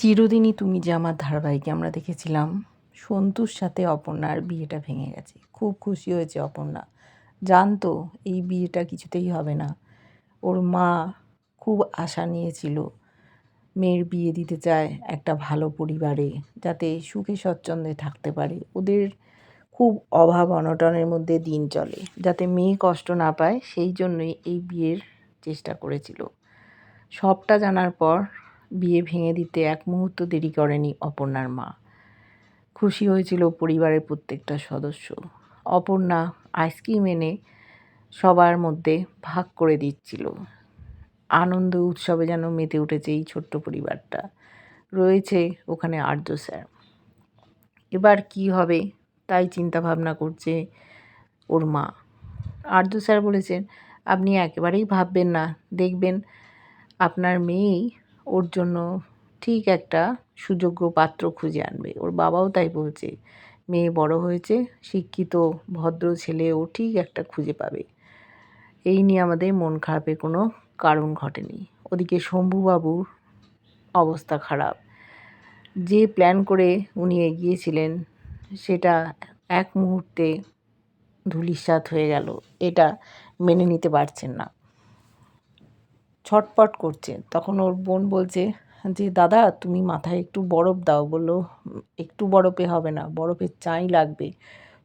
চিরদিনই তুমি যে আমার ধারাবাহিকে আমরা দেখেছিলাম, সন্তুর সাথে অপর্ণার বিয়েটা ভেঙে গেছে। খুব খুশি হয়েছে অপর্ণা। জানতো এই বিয়েটা কিছুতেই হবে না। ওর মা খুব আশা নিয়েছিল মেয়ের বিয়ে দিতে চায় একটা ভালো পরিবারে, যাতে সুখে স্বচ্ছন্দে থাকতে পারে। ওদের খুব অভাব অনটনের মধ্যে দিন চলে, যাতে মেয়ে কষ্ট না পায়, সেই জন্যই এই বিয়ের চেষ্টা করেছিল। সবটা জানার পর বিয়ে ভেঙে দিতে এক মুহূর্ত দেরি করেনি অপর্ণার মা। খুশি হয়েছিল পরিবারের প্রত্যেকটা সদস্য। অপর্ণা আইসক্রিম এনে সবার মধ্যে ভাগ করে দিচ্ছিল। আনন্দ উৎসবে যেন মেতে উঠেছে এই ছোট্ট পরিবারটা। রয়েছে ওখানে আর্য স্যার। এবার কি হবে তাই চিন্তা ভাবনা করছে ওর মা। আর্য স্যার বলেছেন, আপনি একেবারেই ভাববেন না। দেখবেন আপনার মেয়েই ওর জন্য ঠিক একটা সুযোগ্য পাত্র খুঁজে আনবে। ওর বাবাও তাই বলছে, মেয়ে বড় হয়েছে, শিক্ষিত, ভদ্র ছেলে, ও ঠিক একটা খুঁজে পাবে। এই নিয়ে আমাদের মন খারাপের কোনো কারণ ঘটেনি। ওদিকে শম্ভুবাবুর অবস্থা খারাপ। যে প্ল্যান করে উনি এগিয়েছিলেন, সেটা এক মুহূর্তে ধূলিসাৎ হয়ে গেল। এটা মেনে নিতে পারছেন না। ছটপট করছে। তখন ওর বোন বলছে, যে দাদা, তুমি মাথায় একটু বরফ দাও। বলল, একটু বরফে হবে না বরফের চাই লাগবে।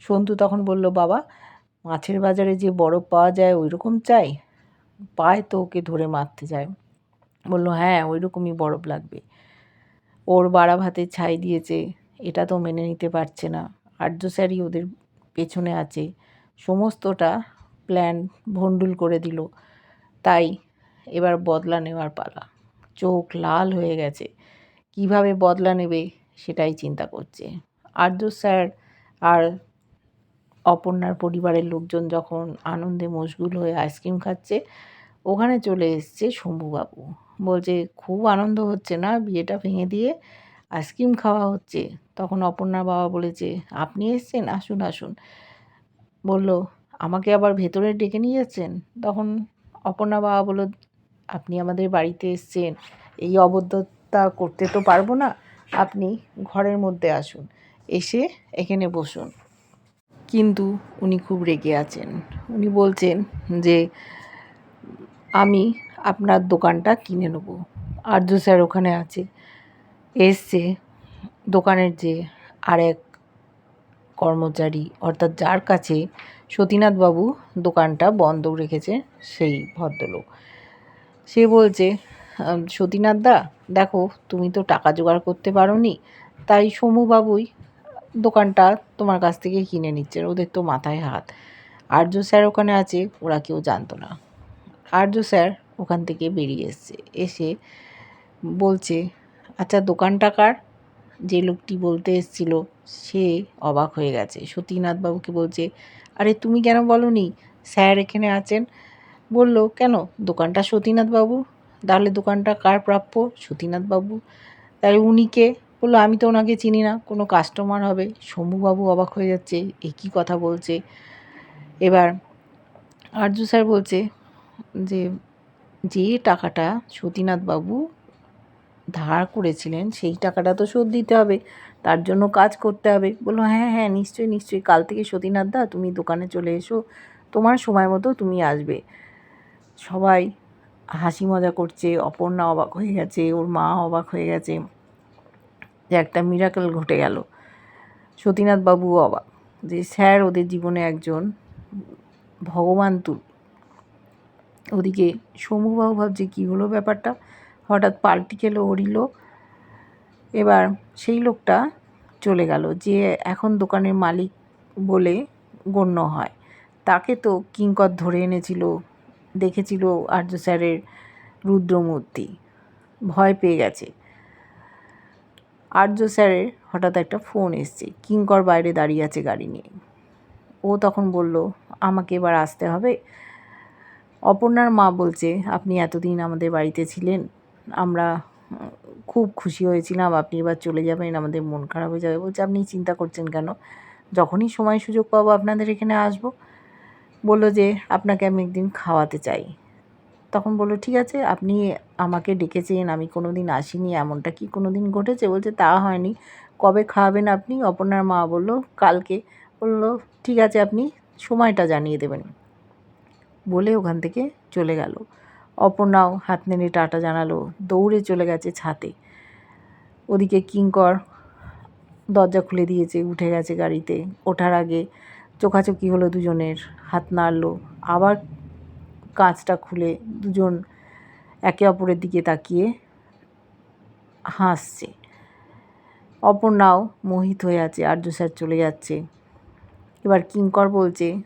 সন্তু তখন বলল, বাবা, মাছের বাজারে যে বরফ পাওয়া যায় ওই রকম চাই? পায় তো ওকে ধরে মারতে যায়। বলল হ্যাঁ ওই রকমই বরফ লাগবে। ওর বাড়া ভাতে ছাই দিয়েছে, এটা তো মেনে নিতে পারছে না। আর্য স্যারই ওদের পেছনে আছে। সমস্তটা প্ল্যান ভণ্ডুল করে দিল। তাই এবার বদলা নেওয়ার পালা। চোখ লাল হয়ে গেছে। কীভাবে বদলা নেবে সেটাই চিন্তা করছে। আর্য স্যার আর অপর্ণার পরিবারের লোকজন যখন আনন্দে মশগুল হয়ে আইসক্রিম খাচ্ছে, ওখানে চলে এসছে শম্ভুবাবু। বলছে, খুব আনন্দ হচ্ছে না? বিয়েটা ভেঙে দিয়ে আইসক্রিম খাওয়া হচ্ছে? তখন অপর্ণার বাবা বলেছে, আপনি এসছেন? আসুন আসুন। বলল, আমাকে আবার ভেতরে ডেকে নিয়ে যাচ্ছেন? তখন অপর্ণা বাবা বলল আপনি আমাদের বাড়িতে এসছেন, এই অবদ্ধতা করতে তো পারব না। আপনি ঘরের মধ্যে আসুন, এসে এখানে বসুন। কিন্তু উনি খুব রেগে আছেন। উনি বলছেন যে, আমি আপনার দোকানটা কিনে নেব। আর্য স্যার ওখানে আছে। এসছে দোকানের যে আরেক কর্মচারী, অর্থাৎ যার কাছে সতীনাথবাবু দোকানটা বন্ধ রেখেছে, সেই ভদ্রলোক। সে বলছে সতীনাথ দা, দেখো, তুমি তো টাকা জোগাড় করতে পারো নি তাই সমুবাবুই দোকানটা তোমার কাছ থেকে কিনে নিচ্ছে, ওদের তো মাথায় হাত। আর্য স্যার ওখানে আছে, ওরা কেউ জানতো না। আর্য স্যার ওখান থেকে বেরিয়ে এসছে, এসে বলছে আচ্ছা দোকানটা কার? যে লোকটি বলতে এসছিল, সে অবাক হয়ে গেছে। সতীনাথবাবুকে বলছে, আরে, তুমি কেন বলো নি স্যার এখানে আছেন বলল, কেন? দোকানটা সতীনাথবাবু তাহলে দোকানটা কার প্রাপ্য? সতীনাথবাবু তাহলে উনি কে? বলল, আমি তো ওনাকে চিনি না, কোনো কাস্টমার হবে। শম্ভুবাবু অবাক হয়ে যাচ্ছে, এ কী কথা বলছে? এবার আর্য স্যার বলছে যে যে টাকাটা সতীনাথবাবু ধার করেছিলেন, সেই টাকাটা তো শোধ দিতে হবে। তার জন্য কাজ করতে হবে। বলল হ্যাঁ হ্যাঁ নিশ্চয়ই নিশ্চয়ই। কাল থেকে সতীনাথ দা, তুমি দোকানে চলে এসো। তোমার সময় মতো তুমি আসবে। সবাই হাসি মজা করছে, অপর্ণা অবাক হয়ে গেছে, ওর মা অবাক হয়ে গেছে যে একটা মিরাকেল ঘটে গেল। সতীনাথ বাবু অবাক যে স্যার ওদের জীবনে একজন ভগবান তুল। ওদিকে সমুবাবু ভাবছে, কী হলো ব্যাপারটা? হঠাৎ পাল্টি খেলো লোক এবার সেই লোকটা চলে গেল যে এখন দোকানের মালিক বলে গণ্য হয়। তাকে তো কিঙ্কর ধরে এনেছিল দেখেছিল আর্য স্যারের রুদ্রমূর্তি। ভয় পেয়ে গেছে। আর্য স্যারের হঠাৎ একটা ফোন এসছে কিঙ্কর বাইরে দাঁড়িয়ে আছে গাড়ি নিয়ে। ও তখন বলল, আমাকে এবার আসতে হবে। অপর্ণার মা বলছে, আপনি এতদিন আমাদের বাড়িতে ছিলেন, আমরা খুব খুশি হয়েছিলাম, আপনি এবার চলে যাবেন, আমাদের মন খারাপ হয়ে যাবে। বলছে, আপনি চিন্তা করছেন কেন? যখনই সময় সুযোগ পাবো আপনাদের এখানে আসব। বলল যে, আপনাকে আমি একদিন খাওয়াতে চাই। তখন বলল, ঠিক আছে, আপনি আমাকে ডেকেছেন, আমি কোনো দিন আসিনি, এমনটা কি কোনো দিন ঘটেছে? বলছে, তা হয়নি। কবে খাওয়াবেন আপনি? অপর্ণার মা বলল, কালকে। বলল, ঠিক আছে, আপনি সময়টা জানিয়ে দেবেন। বলে ওখান থেকে চলে গেল। অপর্ণাও হাত নেড়ে টাটা জানালো, দৌড়ে চলে গেছে ছাতে। ওদিকে কিঙ্কর দরজা খুলে দিয়েছে, উঠে গেছে গাড়িতে। ওঠার আগে চোখাচোখি হলো দুজনের, হাত নাড়লো, আবার কাঁচটা খুলে দুজন একে অপরের দিকে তাকিয়ে হাসছে। অপর্ণাও মোহিত হয়ে আছে, আর্য স্যার চলে যাচ্ছে। এবার কিঙ্কর বলছে,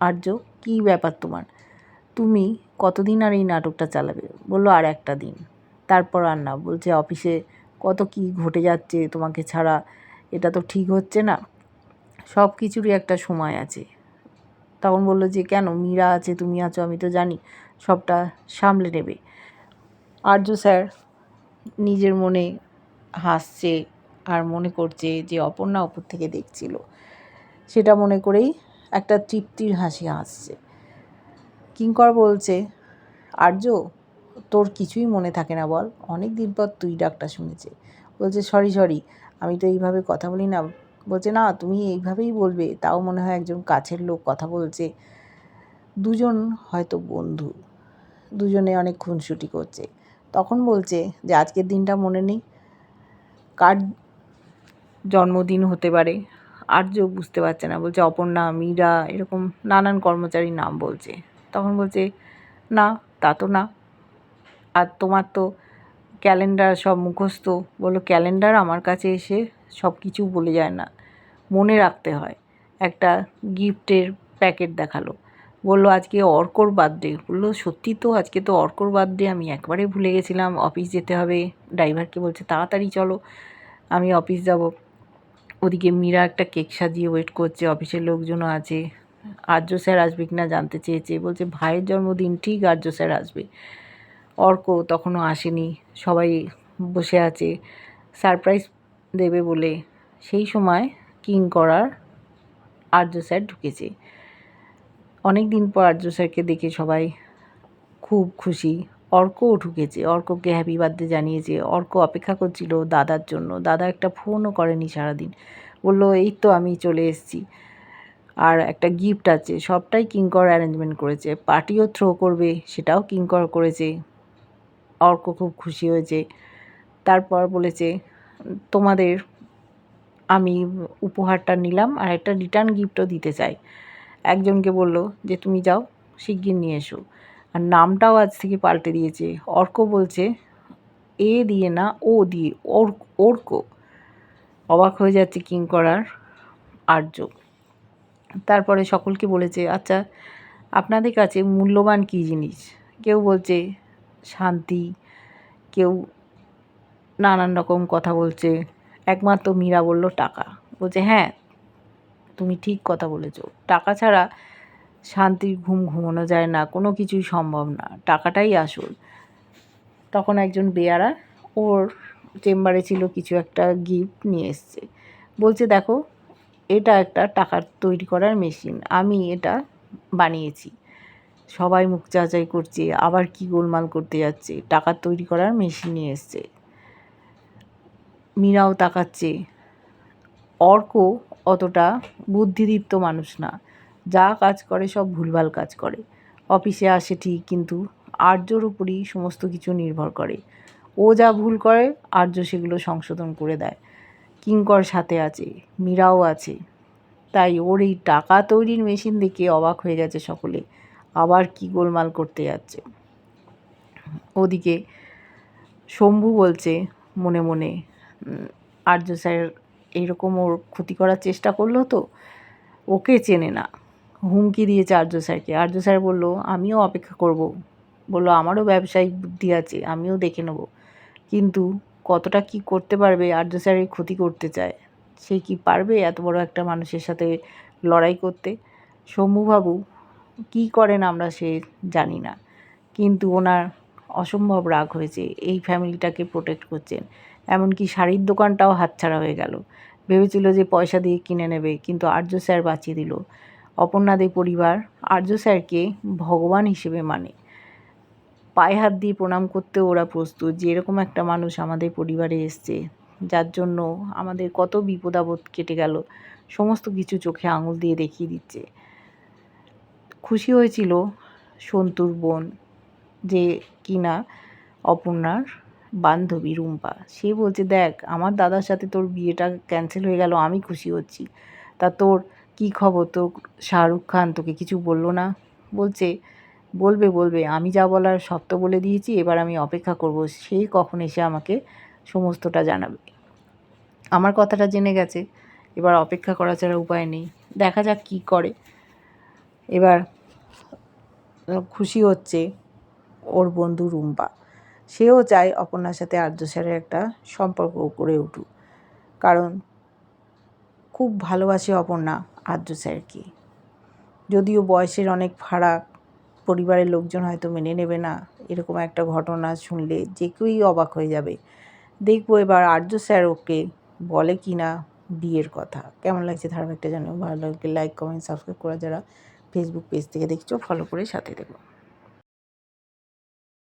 আর্য, কী ব্যাপার তোমার? তুমি কতদিন আর এই নাটকটা চালাবে? বলল, আর একটা দিন। তারপর আর না, বলছে, অফিসে কত কি ঘটে যাচ্ছে তোমাকে ছাড়া, এটা তো ঠিক হচ্ছে না। সব কিছুরই একটা সময় আছে। তখন বলল যে, কেন? মীরা আছে, তুমি আছো, আমি তো জানি। সবটা সামলে নেবে। আর্য স্যার নিজের মনে হাসছে আর মনে করছে যে, অপর্ণা ওপর থেকে দেখছিল। সেটা মনে করেই একটা তৃপ্তির হাসি হাসছে। কিঙ্কর বলছে, আর্য, তোর কিছুই মনে থাকে না বল। অনেক দিন পর তুই ডাকটা শুনেছে। বলছে, সরি সরি, আমি তো এইভাবে কথা বলি না। বলছে, না, তুমি এইভাবেই বলবে। তাও মনে হয় একজন কাছের লোক কথা বলছে। দুজন হয়তো বন্ধু, দুজনে অনেক খুনসুটি করছে। তখন বলছে যে, আজকের দিনটা মনে নেই। কার জন্মদিন হতে পারে, আর আর্য বুঝতে পারছে না। বলছে, অপর্ণা, মীরা, এরকম নানান কর্মচারীর নাম বলছে। তখন বলছে, না, তা তো না। আর তোমার তো ক্যালেন্ডার সব মুখস্থ। বলল, ক্যালেন্ডার আমার কাছে এসে সব কিছু বলে যায় না। মনে রাখতে হয়। একটা গিফটের প্যাকেট দেখাল। বলল, আজকে অর্কর বার্থডে। বলল, সত্যি তো, আজকে তো অর্কর বার্থডে, আমি একবারে ভুলে গেছিলাম। অফিস যেতে হবে। ড্রাইভারকে বলছে, তাড়াতাড়ি চলো, আমি অফিস যাব। ওদিকে মীরা একটা কেক সাজিয়ে ওয়েট করছে, অফিসের লোকজনও আছে। আর্য স্যার আসবে কি না জানতে চেয়েছে। বলছে, ভাইয়ের জন্মদিন, ঠিক আর্য স্যার আসবে। অর্ক তখনও আসেনি, সবাই বসে আছে। সারপ্রাইজ দেবে বলে। সেই সময় কিং করার আর্য স্যার ঢুকেছে। অনেক দিন পর আর্য স্যারকে দেখে সবাই খুব খুশি। অর্কও ঢুকেছে। অর্ককে হ্যাপি বার্থডে জানিয়েছে। অর্ক অপেক্ষা করছিল দাদার জন্য। দাদা একটা ফোনও করেনি সারাদিন। বলল, এই তো আমি চলে এসেছি। আর একটা গিফট আছে। সবটাই কিঙ্কর অ্যারেঞ্জমেন্ট করেছে। পার্টিও থ্রো করবে, সেটাও কিঙ্কর করেছে। অর্ক খুব খুশি হয়েছে। তারপর বলেছে, তোমাদের আমি উপহারটা নিলাম আর একটা রিটার্ন গিফটও দিতে চাই। একজনকে বলল যে, তুমি যাও, শিগগির নিয়ে এসো। আর নামটাও আজ থেকে পাল্টে দিয়েছে। অর্ক বলছে, এ দিয়ে না, ও দিয়ে ওর অর্ক। অবাক হয়ে যাচ্ছে কিং করার আর্য। তারপরে সকলকে বলেছে আচ্ছা আপনাদের কাছে মূল্যবান কী জিনিস? কেউ বলছে, শান্তি। কেউ নানান রকম কথা বলছে একমাত্র মীরা বলল, টাকা। বলছে হ্যাঁ তুমি ঠিক কথা বলেছ। টাকা ছাড়া শান্তির ঘুম ঘুমানো যায় না, কোনো কিছুই সম্ভব না। টাকাটাই আসল। তখন একজন বেয়ারা ওর চেম্বারে ছিল কিছু একটা গিফট নিয়ে এসছে। বলছে, দেখো, এটা একটা টাকার তৈরি করার মেশিন। আমি এটা বানিয়েছি। সবাই মুখ চাচাই করছে, আবার কি গোলমাল করতে যাচ্ছে। টাকা তৈরি করার মেশিন নিয়ে এসছে। মীরাও তাকাচ্ছে। অর্ক অতটা বুদ্ধিদীপ্ত মানুষ না। যা কাজ করে সব ভুলভাল কাজ করে। অফিসে আসে ঠিক, কিন্তু আর্যর উপরই সমস্ত কিছু নির্ভর করে। ও যা ভুল করে, আর্য সেগুলো সংশোধন করে দেয়। কিঙ্কর সাথে আছে, মীরাও আছে। তাই ওর এই টাকা তৈরির মেশিন দেখে অবাক হয়ে গেছে সকলে। আবার কি গোলমাল করতে যাচ্ছে। ওদিকে শম্ভু বলছে, মনে মনে আর্য স্যার এইরকম ওর ক্ষতি করার চেষ্টা করল তো, ওকে চেনে না, হুমকি দিয়েছে আর্য স্যারকে। আর্য স্যার বলল, আমিও অপেক্ষা করব। বলল, আমারও ব্যবসায়িক বুদ্ধি আছে, আমিও দেখে নেব। কিন্তু কতটা কি করতে পারবে আর্য স্যারের ক্ষতি করতে চায়? সে কি পারবে এত বড় একটা মানুষের সাথে লড়াই করতে? শম্ভুবাবু কী করেন আমরা সে জানি না। কিন্তু ওনার অসম্ভব রাগ হয়েছে, এই ফ্যামিলিটাকে প্রোটেক্ট করছেন। এমনকি শাড়ির দোকানটাও হাতছাড়া হয়ে গেল। ভেবেছিল যে পয়সা দিয়ে কিনে নেবে, কিন্তু আর্য স্যার বাঁচিয়ে দিল। অপর্ণাদের পরিবার আর্য স্যারকে ভগবান হিসেবে মানে। পায়ে হাত দিয়ে প্রণাম করতেও ওরা প্রস্তুত যে এরকম একটা মানুষ আমাদের পরিবারে এসছে, যার জন্য আমাদের কত বিপদ আপদ কেটে গেল, সমস্ত কিছু চোখে আঙুল দিয়ে দেখিয়ে দিচ্ছে। খুশি হয়েছিল সন্তুর বোন যে কিনা অপর্ণার বান্ধবী রুম্পা। সে বলছে, দেখ, আমার দাদার সাথে তোর বিয়েটা ক্যান্সেল হয়ে গেল, আমি খুশি হচ্ছি। তা তোর কি খবর? তো শাহরুখ খান তোকে কিছু বলল না? বলছে, বলবে বলবে। আমি যা বলার সব তো বলে দিয়েছি, এবার আমি অপেক্ষা করব। সেই কখন এসে আমাকে সমস্তটা জানাবে? আমার কথাটা জেনে গেছে। এবার অপেক্ষা করা ছাড়া উপায় নেই। দেখা যাক কী করে। এবার খুশি হচ্ছে ওর বন্ধু রুম্পা। সেও চায় অপর্ণার সাথে আর্য স্যারের একটা সম্পর্ক গড়ে উঠুক। কারণ খুব ভালোবাসে অপর্ণা আর্য স্যারকে। যদিও বয়সের অনেক ফারাক, পরিবারের লোকজন হয়তো মেনে নেবে না, এরকম একটা ঘটনা শুনলে যে কেউই অবাক হয়ে যাবে। দেখব এবার আর্য স্যার ওকে বলে কি না বিয়ের কথা। কেমন লাগছে ধারাবাহিকটা জানো ভালো লাগলে লাইক কমেন্ট সাবস্ক্রাইব করা যারা ফেসবুক পেজ থেকে দেখছ ফলো করে সাথে দেবো